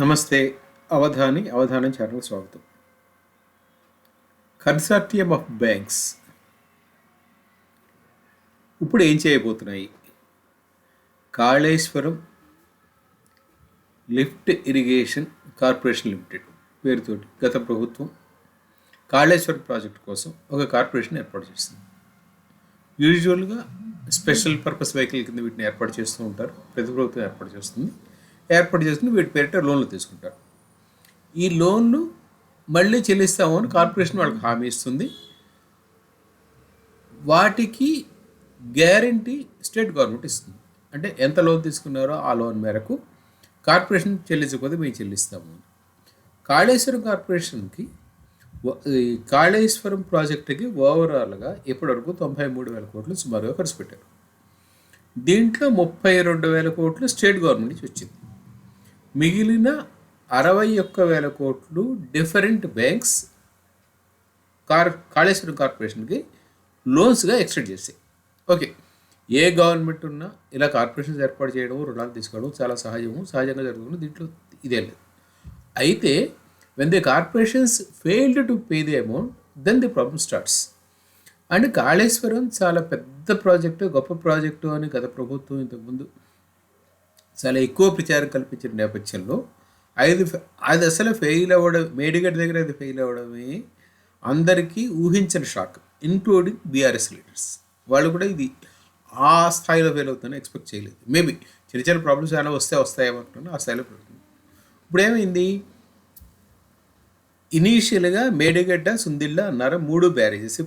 నమస్తే. అవధాని అవధానం ఛానల్ స్వాగతం. Consortium of banks. ఇప్పుడు ఏం చేయబోతున్నాయి? Kaleshwaram lift irrigation corporation limited పేరుతోటి గత ప్రభుత్వం కాళేశ్వరం ప్రాజెక్ట్ కోసం ఒక కార్పొరేషన్ ఏర్పాటు చేస్తుంది యూజువల్గా స్పెషల్ పర్పస్ వెహికల్ కింద వీటిని ఏర్పాటు చేస్తూ ఉంటారు. ప్రతి ప్రభుత్వం ఏర్పాటు చేస్తుంది. ఏర్పాటు చేసుకుని వీటి పేరిట లోన్లు తీసుకుంటారు. ఈ లోన్లు మళ్ళీ చెల్లిస్తాము అని కార్పొరేషన్ వాళ్ళకి హామీ ఇస్తుంది. వాటికి గ్యారంటీ స్టేట్ గవర్నమెంట్ ఇస్తుంది. అంటే ఎంత లోన్ తీసుకున్నారో ఆ లోన్ మేరకు కార్పొరేషన్ చెల్లించకపోతే మేము చెల్లిస్తాము అని. కాళేశ్వరం కార్పొరేషన్కి కాళేశ్వరం ప్రాజెక్టుకి ఓవరాల్గా ఇప్పటివరకు తొంభై మూడు వేల కోట్లు సుమారుగా ఖర్చు పెట్టారు. దీంట్లో ముప్పై రెండు వేల కోట్లు స్టేట్ గవర్నమెంట్ నుంచి వచ్చింది. మిగిలిన అరవై ఒక్క వేల కోట్లు డిఫరెంట్ బ్యాంక్స్ కార్ కాళేశ్వరం కార్పొరేషన్కి లోన్స్గా ఎక్స్టెండ్ చేసాయి. ఓకే. ఏ గవర్నమెంట్ ఉన్నా ఇలా కార్పొరేషన్స్ ఏర్పాటు చేయడం రుణాలు తీసుకోవడం చాలా సహజము సహజంగా జరుగుతుంది. దీంట్లో ఇదే లేదు. అయితే when the corporations failed to pay the amount then the problem starts and Kaleshwaram చాలా పెద్ద ప్రాజెక్టు గొప్ప ప్రాజెక్టు అని గత ప్రభుత్వం ఇంతకుముందు చాలా ఎక్కువ ప్రచారం కల్పించిన నేపథ్యంలో ఐదు ఫె- అది అసలు ఫెయిల్ అవ్వడం మేడిగడ్డ దగ్గర అది ఫెయిల్ అవ్వడమే అందరికీ ఊహించని షాక్ ఇంక్లూడింగ్ బీఆర్ఎస్ లీడర్స్ వాళ్ళు కూడా ఇది ఆ స్థాయిలో ఫెయిల్ అవుతుందని ఎక్స్పెక్ట్ చేయలేదు. మేబీ చిన్న చిన్న ప్రాబ్లమ్స్ ఏమైనా వస్తే వస్తాయేమో అనుకున్నాను ఆ స్థాయిలో పెడుతుంది ఇప్పుడు ఏమైంది? ఇనీషియల్గా మేడిగడ్డ సుందిళ్ళ అన్నారు మూడు బ్యారేజెస్ ఈ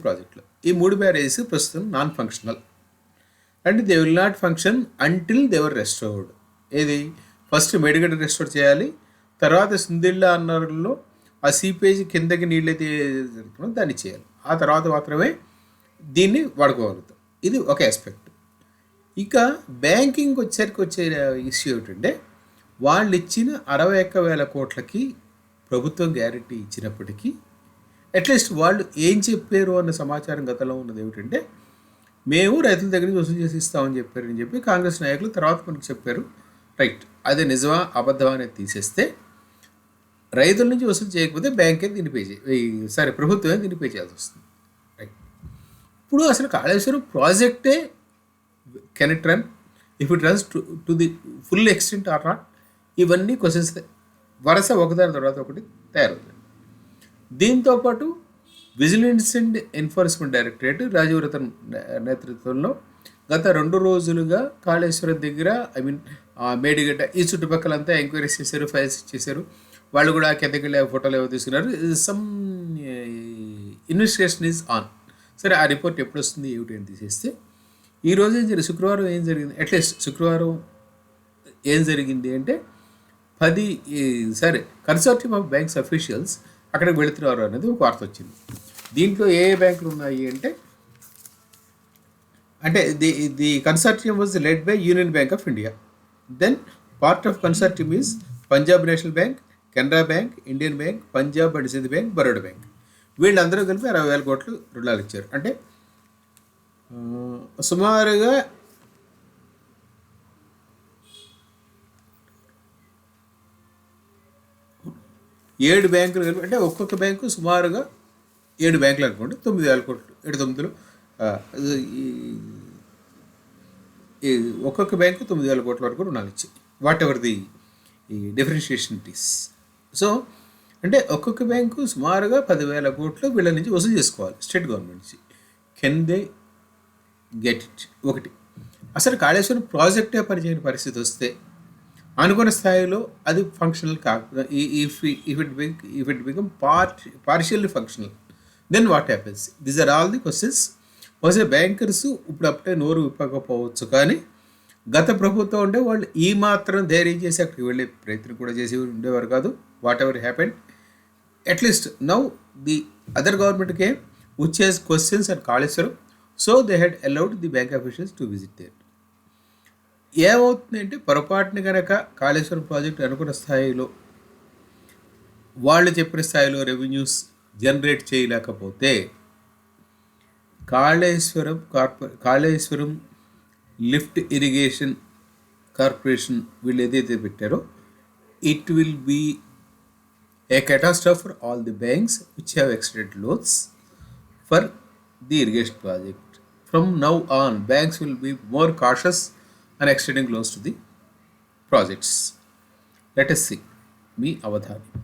ఈ మూడు బ్యారేజెస్ ప్రస్తుతం non functional and they will not function until they are restored ఏది? ఫస్ట్ మేడిగడ్డ రెస్టోర్ చేయాలి. తర్వాత సుందిళ్ళ అన్నారులో ఆ సీపేజ్ కిందకి నీళ్ళైతే జరుగుతుందో దాన్ని చేయాలి. ఆ తర్వాత మాత్రమే దీన్ని వాడుకోగలుగుతాం. ఇది ఒక ఆస్పెక్ట్ ఇక బ్యాంకింగ్ వచ్చేసరికి వచ్చే ఇష్యూ ఏమిటంటే వాళ్ళు ఇచ్చిన అరవై ఒక్క వేల కోట్లకి ప్రభుత్వం గ్యారెంటీ ఇచ్చినప్పటికీ అట్లీస్ట్ వాళ్ళు ఏం చెప్పారు అన్న సమాచారం గతంలో ఉన్నది ఏమిటంటే మేము రైతుల దగ్గర నుంచి వసూలు చేసి ఇస్తామని చెప్పారని చెప్పి కాంగ్రెస్ నాయకులు తర్వాత మనకు చెప్పారు. రైట్ అది నిజమా? అబద్ధమా అనేది తీసేస్తే రైతుల నుంచి వసూలు చేయకపోతే బ్యాంకే దీన్ని పే చేయ సారీ ప్రభుత్వమే దీన్ని పే చేయాల్సి వస్తుంది. రైట్ ఇప్పుడు అసలు Kaleshwaram ప్రాజెక్టే can it run? If it runs to to the full extent or not ఇవన్నీ క్వశ్చన్స్ వరుస ఒకదాని తర్వాత ఒకటి తయారవుతుంది. దీంతోపాటు vigilance and enforcement directorate Rajiv Ratan నేతృత్వంలో గత రెండు రోజులుగా కాళేశ్వరం దగ్గర ఐ మీన్ మేడిగడ్డ ఈ చుట్టుపక్కలంతా ఎంక్వైరీస్ చేశారు ఫైల్స్ చేశారు వాళ్ళు కూడా కిందకి ఫోటోలు ఏవో తీసుకున్నారు. సమ్ ఇన్వెస్టిగేషన్ ఈజ్ ఆన్ సరే ఆ రిపోర్ట్ ఎప్పుడు వస్తుంది ఏమిటి అని తీసేస్తే ఈ రోజు ఏం జరిగింది? శుక్రవారం ఏం జరిగింది? అట్లీస్ట్ శుక్రవారం ఏం జరిగింది అంటే పది ఈ- సరే కన్సార్టియం ఆఫ్ బ్యాంక్స్ అఫీషియల్స్ అక్కడికి వెళుతున్నారు అనేది ఒక వార్త వచ్చింది. దీంట్లో ఏ ఏ బ్యాంకులు ఉన్నాయి అంటే అంటే the the consortium was led by Union Bank of India then part of consortium is Punjab National Bank Canara Bank Indian Bank Punjab and Sind Bank Baroda Bank వీళ్ళందరూ కలిపి అరవై వేల కోట్లు రుణాలు ఇచ్చారు. అంటే సుమారుగా ఏడు బ్యాంకులు కలిపి అంటే ఒక్కొక్క బ్యాంకు సుమారుగా ఏడు బ్యాంకులు అనుకోండి తొమ్మిది వేల కోట్లు ఏడు తొమ్మిదిలో ఈ- ఒక్కొక్క బ్యాంకు తొమ్మిది వేల కోట్ల వరకు రుణాలు ఇచ్చాయి వాట్ ఎవర్ ది ఈ డిఫరెన్షియేషన్ ఇట్ సో అంటే ఒక్కొక్క బ్యాంకు సుమారుగా పదివేల కోట్లు వీళ్ళ నుంచి వసూలు చేసుకోవాలి స్టేట్ గవర్నమెంట్ నుంచి. కెన్ దే గెట్ ఇట్ ఒకటి. అసలు కాళేశ్వరం ప్రాజెక్టే పనిచేయని పరిస్థితి వస్తే అనుకున్న స్థాయిలో అది ఫంక్షనల్ కాకుండా if if it బిక్ if it become part partially functional then what happens these are all the questions బహుశా బ్యాంకర్స్ ఇప్పుడు అప్పుడే నోరు విప్పకపోవచ్చు. కానీ గత ప్రభుత్వం ఉంటే వాళ్ళు ఈ మాత్రం ధైర్యం చేసి అక్కడికి వెళ్ళే ప్రయత్నం కూడా చేసి ఉండేవారు కాదు. Whatever happen at least now the other గవర్నమెంట్కే came which has questions and Kaleshwaram so they had allowed the bank officials to visit there ఏమవుతుందంటే పొరపాటుని కనుక కాళేశ్వరం ప్రాజెక్ట్ అనుకున్న స్థాయిలో వాళ్ళు చెప్పిన స్థాయిలో రెవెన్యూస్ జనరేట్ చేయలేకపోతే కాళేశ్వరం కార్పొ కాళేశ్వరం లిఫ్ట్ ఇరిగేషన్ కార్పొరేషన్ వీళ్ళు ఏదైతే పెట్టారో it will be a catastrophe for all the banks which have extend loans for the irrigation project from now on banks will be more cautious and extending loans to the projects let's see me Avadhani